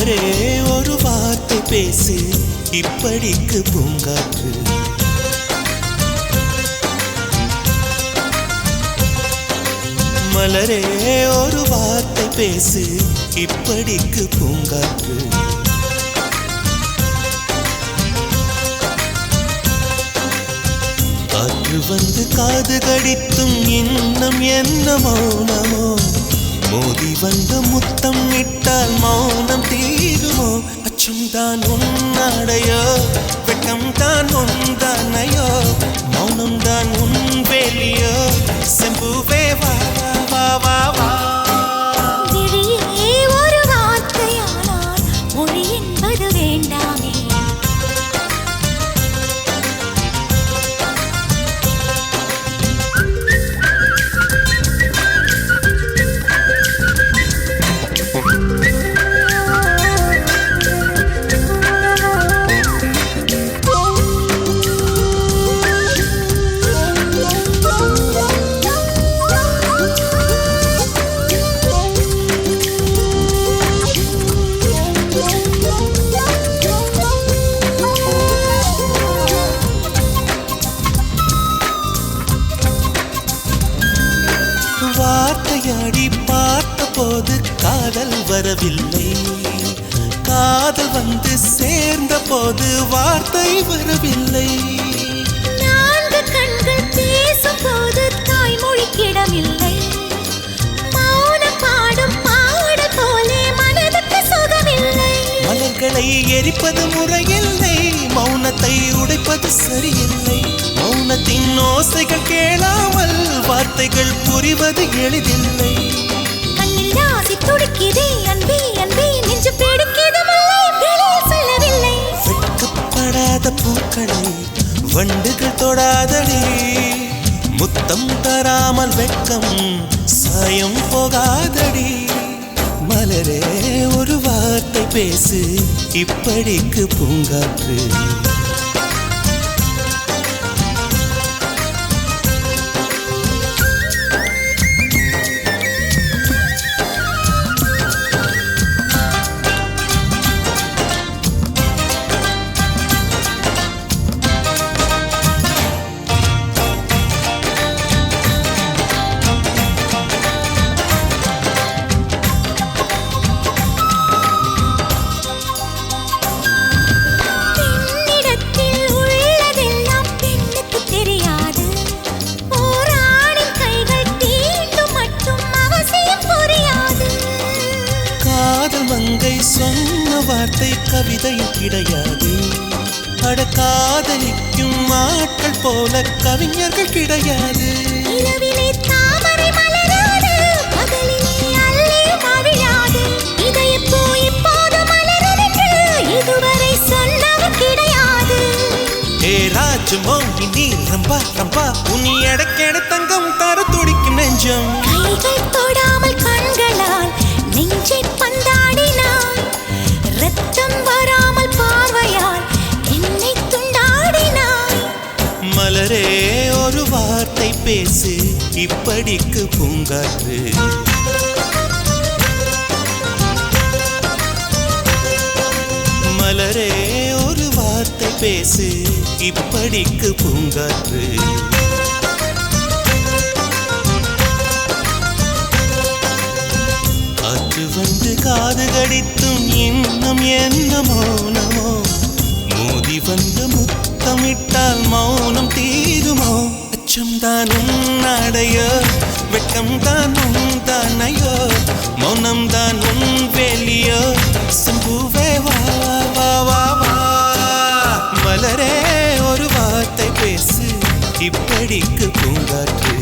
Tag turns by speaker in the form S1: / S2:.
S1: நண்பரே ஒரு வார்த்தை பேசு இப்படிக்கு பூங்காற்று. மலரே ஒரு வார்த்தை பேசு இப்படிக்கு பூங்காற்று. காற்று வந்து காது கடித்தும் இன்னும் என்ன மௌனா மோதி வந்து முத்தம் இட்டால் மௌனம் தீருமோ? அச்சம் தான் உன்னடையோ வெட்டம் தான் உந்தா போது காதல் வரவில்லை. காதல் வந்து சேர்ந்த போது வார்த்தை வரவில்லை.
S2: நான்கு கண்கள் தாய்மொழிக்கிடமில்லை போலே மனதுக்கு சுகமில்லை.
S1: மலர்களை எரிப்பது முறையில்லை. மௌனத்தை உடைப்பது சரியில்லை. மௌனத்தின் ஓசைகள் கேளாமல் வார்த்தைகள் புரிவது எளிதில்லை.
S2: ஆசை துடிக்குதே. அன்பே அன்பே நெஞ்சு பிடிக்குது சொல்லவில்லை.
S1: வெட்கப்படாத பூக்களை வண்டுகள் தொடாதடி. முத்தம் தராமல் வெட்கம் சாயம் போகாதடி. மலரே ஒரு வார்த்தை பேசு இப்படிக்கு பூங்காற்று. சொன்ன வார்த்தை கவிதையில் கிடையாது. அட காதலிக்கும் ஆட்கள் போல கவிஞர்கள் கிடையாது.
S2: நிலவிலே தாமரை மலராது பகலிலே அல்லி மவிழாது இதயப்பூ இப்போது மலருதென்று இதுவரை சொன்னவர் கிடையாது.
S1: ஏ ராஜு மோகி நீ ரம்பா ரம்பா உனி எடக்கெட தங்கம் தர துடிக்கும் நெஞ்சம். மலரே ஒரு வார்த்தை பேசு இப்படிக்கு பூங்காற்று. மலரே ஒரு வார்த்தை பேசு இப்படிக்கு பூங்காற்று. காற்று வந்து காது கடித்தும் இன்னும் என்ன மௌனமோ? மோதி வந்து முத்தமிட்டால் மௌனம் தீருமோ? அச்சம் தான் உன்னடையோ வெட்கம் தான் உன் தானையோ மௌனம் தான் உன் வேலியோ? சம்புவே வா வா வா வா. மலரே ஒரு வார்த்தை பேசு. இப்படிக்கு பூங்காற்று.